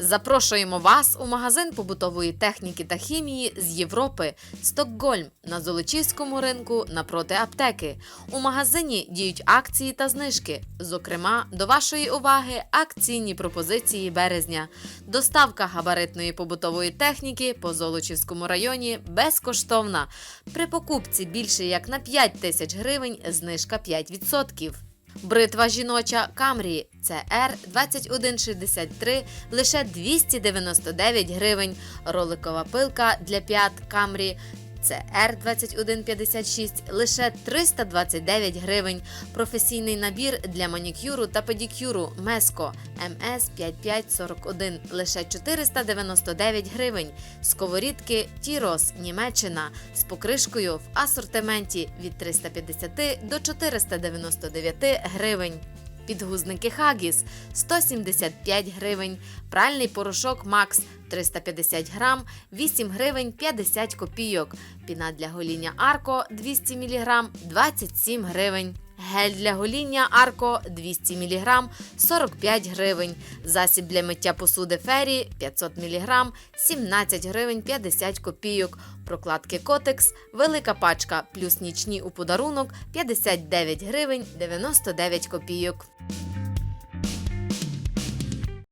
Запрошуємо вас у магазин побутової техніки та хімії з Європи Стокгольм на Золочівському ринку напроти аптеки. У магазині діють акції та знижки. Зокрема, до вашої уваги акційні пропозиції березня. Доставка габаритної побутової техніки по Золочівському районі безкоштовна. При покупці більше як на 5 тисяч гривень знижка 5%. Бритва жіноча Камрі CR 2163 лише 299 гривень. Роликова пилка для п'ят Камрі CR 2156 лише 329 гривень. Професійний набір для манікюру та педикюру Меско МС 5541 лише 499 гривень. Сковорідки Тірос Німеччина з покришкою в асортименті від 350 до 499 гривень. Підгузники Хагіс 175 гривень, пральний порошок Макс 350 грам, 8 гривень 50 копійок, піна для гоління Арко 200 мг 27 гривень. Гель для гоління Арко 200 мг 45 гривень. Засіб для миття посуди Фері 500 мг 17 гривень 50 копійок. Прокладки Котекс, велика пачка плюс нічні у подарунок 59 гривень 99 копійок.